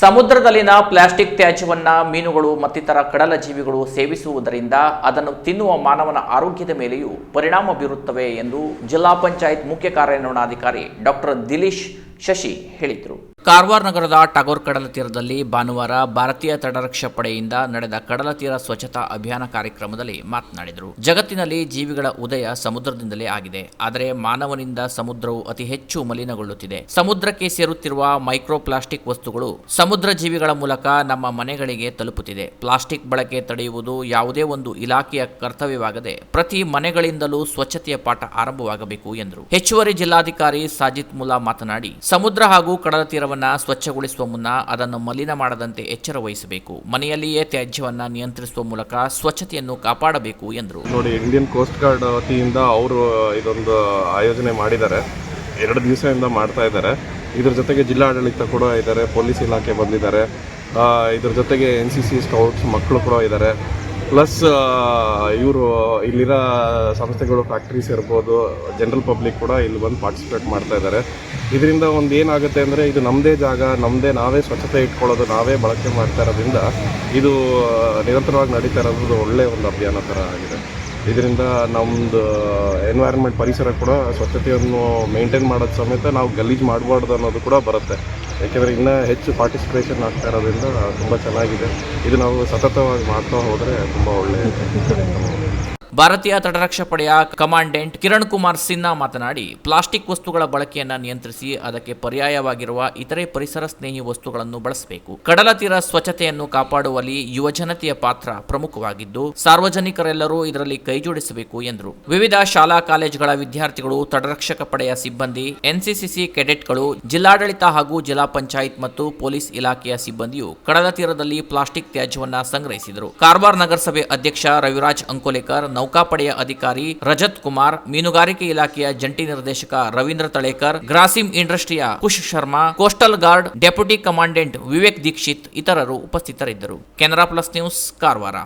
ಸಮುದ್ರದಲ್ಲಿನ ಪ್ಲಾಸ್ಟಿಕ್ ತ್ಯಾಜ್ಯವನ್ನು ಮೀನುಗಳು ಮತ್ತಿತರ ಕಡಲ ಜೀವಿಗಳು ಸೇವಿಸುವುದರಿಂದ ಅದನ್ನು ತಿನ್ನುವ ಮಾನವನ ಆರೋಗ್ಯದ ಮೇಲೆಯೂ ಪರಿಣಾಮ ಬೀರುತ್ತವೆ ಎಂದು ಜಿಲ್ಲಾ ಪಂಚಾಯತ್ ಮುಖ್ಯ ಕಾರ್ಯನಿರ್ವಹಣಾಧಿಕಾರಿ ಡಾಕ್ಟರ್ ದಿಲೀಶ್ ಶಶಿ ಹೇಳಿದರು. ಕಾರವಾರ ನಗರದ ಟಾಗೋರ್ ಕಡಲ ತೀರದಲ್ಲಿ ಭಾನುವಾರ ಭಾರತೀಯ ತಡರಕ್ಷಾ ಪಡೆಯಿಂದ ನಡೆದ ಕಡಲ ತೀರ ಸ್ವಚ್ಛತಾ ಅಭಿಯಾನ ಕಾರ್ಯಕ್ರಮದಲ್ಲಿ ಮಾತನಾಡಿದರು. ಜಗತ್ತಿನಲ್ಲಿ ಜೀವಿಗಳ ಉದಯ ಸಮುದ್ರದಿಂದಲೇ ಆಗಿದೆ. ಆದರೆ ಮಾನವನಿಂದ ಸಮುದ್ರವು ಅತಿ ಹೆಚ್ಚು ಮಲಿನಗೊಳ್ಳುತ್ತಿದೆ. ಸಮುದ್ರಕ್ಕೆ ಸೇರುತ್ತಿರುವ ಮೈಕ್ರೋ ಪ್ಲಾಸ್ಟಿಕ್ ವಸ್ತುಗಳು ಸಮುದ್ರ ಜೀವಿಗಳ ಮೂಲಕ ನಮ್ಮ ಮನೆಗಳಿಗೆ ತಲುಪುತ್ತಿದೆ. ಪ್ಲಾಸ್ಟಿಕ್ ಬಳಕೆ ತಡೆಯುವುದು ಯಾವುದೇ ಒಂದು ಇಲಾಖೆಯ ಕರ್ತವ್ಯವಾಗದೆ ಪ್ರತಿ ಮನೆಗಳಿಂದಲೂ ಸ್ವಚ್ಛತೆಯ ಪಾಠ ಆರಂಭವಾಗಬೇಕು ಎಂದರು. ಹೆಚ್ಚುವರಿ ಜಿಲ್ಲಾಧಿಕಾರಿ ಸಾಜಿತ್ ಮುಲಾ ಮಾತನಾಡಿ, ಸಮುದ್ರ ಹಾಗೂ ಕಡಲ ತೀರವನ್ನ ಸ್ವಚ್ಛಗೊಳಿಸುವ ಮುನ್ನ ಅದನ್ನು ಮಲಿನ ಮಾಡದಂತೆ ಎಚ್ಚರ ವಹಿಸಬೇಕು. ಮನೆಯಲ್ಲಿಯೇ ತ್ಯಾಜ್ಯವನ್ನು ನಿಯಂತ್ರಿಸುವ ಮೂಲಕ ಸ್ವಚ್ಛತೆಯನ್ನು ಕಾಪಾಡಬೇಕು ಎಂದರು. ನೋಡಿ ಇಂಡಿಯನ್ ಕೋಸ್ಟ್ ಗಾರ್ಡ್ ವತಿಯಿಂದ ಅವರು ಇದೊಂದು ಆಯೋಜನೆ ಮಾಡಿದ್ದಾರೆ. ಎರಡು ದಿವಸದಿಂದ ಮಾಡ್ತಾ ಇದ್ದಾರೆ. ಇದ್ರ ಜೊತೆಗೆ ಜಿಲ್ಲಾಡಳಿತ ಕೂಡ ಇದ್ದಾರೆ, ಪೊಲೀಸ್ ಇಲಾಖೆ ಬಂದಿದ್ದಾರೆ. ಇದ್ರ ಜೊತೆಗೆ ಎನ್ ಸಿ ಸಿ ಸ್ಕೌಟ್ಸ್ ಮಕ್ಕಳು ಕೂಡ ಇದ್ದಾರೆ. ಪ್ಲಸ್ ಇವರು ಇಲ್ಲಿರೋ ಸಂಸ್ಥೆಗಳು ಫ್ಯಾಕ್ಟ್ರೀಸ್ ಇರ್ಬೋದು ಜನರಲ್ ಪಬ್ಲಿಕ್ ಕೂಡ ಇಲ್ಲಿ ಬಂದು ಪಾರ್ಟಿಸಿಪೇಟ್ ಮಾಡ್ತಾ ಇದ್ದಾರೆ. ಇದರಿಂದ ಒಂದು ಏನಾಗುತ್ತೆ ಅಂದರೆ, ಇದು ನಮ್ಮದೇ ಜಾಗ ನಮ್ಮದೇ ನಾವೇ ಸ್ವಚ್ಛತೆ ಇಟ್ಕೊಳ್ಳೋದು, ನಾವೇ ಬಳಕೆ ಮಾಡ್ತಾ ಇರೋದ್ರಿಂದ ಇದು ನಿರಂತರವಾಗಿ ನಡೀತಾ ಇರೋದು ಒಳ್ಳೆಯ ಒಂದು ಅಭಿಯಾನ ಥರ ಆಗಿದೆ. ಇದರಿಂದ ನಮ್ಮದು ಎನ್ವೈರನ್ಮೆಂಟ್ ಪರಿಸರ ಕೂಡ ಸ್ವಚ್ಛತೆಯನ್ನು ಮೇಂಟೈನ್ ಮಾಡೋದು ಸಮೇತ ನಾವು ಗಲೀಜು ಮಾಡಬಾರ್ದು ಅನ್ನೋದು ಕೂಡ ಬರುತ್ತೆ. ಯಾಕೆಂದರೆ ಇನ್ನೂ ಹೆಚ್ಚು ಪಾರ್ಟಿಸಿಪೇಷನ್ ಆಗ್ತಾ ಇರೋದ್ರಿಂದ ತುಂಬ ಚೆನ್ನಾಗಿದೆ. ಇದು ನಾವು ಸತತವಾಗಿ ಮಾಡ್ತಾ ಹೋದರೆ ತುಂಬ ಒಳ್ಳೆಯ ಭಾರತೀಯ ತಟರಕ್ಷಾ ಪಡೆಯ ಕಮಾಂಡೆಂಟ್ ಕಿರಣ್ ಕುಮಾರ್ ಸಿನ್ಹಾ ಮಾತನಾಡಿ, ಪ್ಲಾಸ್ಟಿಕ್ ವಸ್ತುಗಳ ಬಳಕೆಯನ್ನ ನಿಯಂತ್ರಿಸಿ ಅದಕ್ಕೆ ಪರ್ಯಾಯವಾಗಿರುವ ಇತರೆ ಪರಿಸರ ಸ್ನೇಹಿ ವಸ್ತುಗಳನ್ನು ಬಳಸಬೇಕು. ಕಡಲ ತೀರ ಸ್ವಚ್ಛತೆಯನ್ನು ಕಾಪಾಡುವಲ್ಲಿ ಯುವಜನತೆಯ ಪಾತ್ರ ಪ್ರಮುಖವಾಗಿದ್ದು, ಸಾರ್ವಜನಿಕರೆಲ್ಲರೂ ಇದರಲ್ಲಿ ಕೈಜೋಡಿಸಬೇಕು ಎಂದರು. ವಿವಿಧ ಶಾಲಾ ಕಾಲೇಜುಗಳ ವಿದ್ಯಾರ್ಥಿಗಳು, ತಟರಕ್ಷಕ ಪಡೆಯ ಸಿಬ್ಬಂದಿ, ಎನ್ಸಿಸಿಸಿ ಕೆಡೆಟ್ಗಳು, ಜಿಲ್ಲಾಡಳಿತ ಹಾಗೂ ಜಿಲ್ಲಾ ಪಂಚಾಯತ್ ಮತ್ತು ಪೊಲೀಸ್ ಇಲಾಖೆಯ ಸಿಬ್ಬಂದಿಯು ಕಡಲ ತೀರದಲ್ಲಿ ಪ್ಲಾಸ್ಟಿಕ್ ತ್ಯಾಜ್ಯವನ್ನು ಸಂಗ್ರಹಿಸಿದರು. ಕಾರವಾರ ನಗರಸಭೆ ಅಧ್ಯಕ್ಷ ರವಿರಾಜ್ ಅಂಕೋಲೇಕರ್ ನೌಕಾಪಡೆಯ ಅಧಿಕಾರಿ ರಜತ್ ಕುಮಾರ್, ಮೀನುಗಾರಿಕೆ ಇಲಾಖೆಯ ಜಂಟಿ ನಿರ್ದೇಶಕ Ravindra Talekar, Grasim ಇಂಡಸ್ಟ್ರಿಯ Kush Sharma, coastal guard deputy commandant Vivek Dikshit ಇತರರು ಉಪಸ್ಥಿತರಿದ್ದರು. Canara plus news, Karwar.